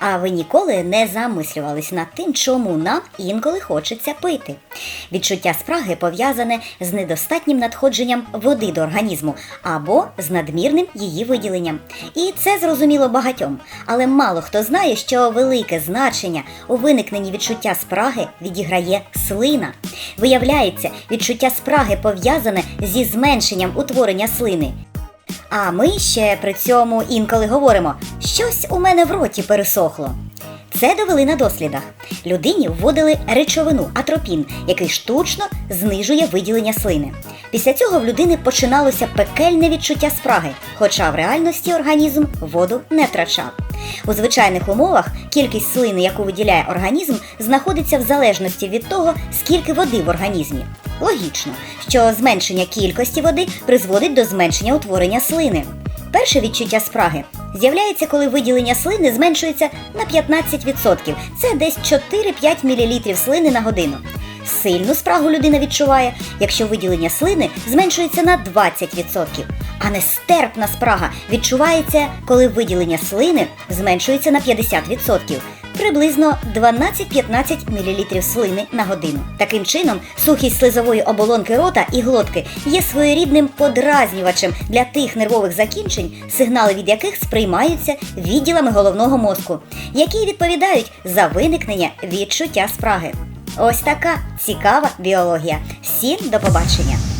А ви ніколи не замислювались над тим, чому нам інколи хочеться пити. Відчуття спраги пов'язане з недостатнім надходженням води до організму або з надмірним її виділенням. І це зрозуміло багатьом. Але мало хто знає, що велике значення у виникненні відчуття спраги відіграє слина. Виявляється, відчуття спраги пов'язане зі зменшенням утворення слини. А ми ще при цьому інколи говоримо: щось у мене в роті пересохло. Це довели на дослідах. Людині вводили речовину атропін, який штучно знижує виділення слини. Після цього в людини починалося пекельне відчуття спраги, хоча в реальності організм воду не втрачав. У звичайних умовах кількість слини, яку виділяє організм, знаходиться в залежності від того, скільки води в організмі. Логічно, що зменшення кількості води призводить до зменшення утворення слини. Перше відчуття спраги з'являється, коли виділення слини зменшується на 15%. Це десь 4-5 мл слини на годину. Сильну спрагу людина відчуває, якщо виділення слини зменшується на 20%. А нестерпна спрага відчувається, коли виділення слини зменшується на 50%. Приблизно 12-15 мл слини на годину. Таким чином, сухість слизової оболонки рота і глотки є своєрідним подразнювачем для тих нервових закінчень, сигнали від яких сприймаються відділами головного мозку, які відповідають за виникнення відчуття спраги. Ось така цікава біологія. Всім до побачення!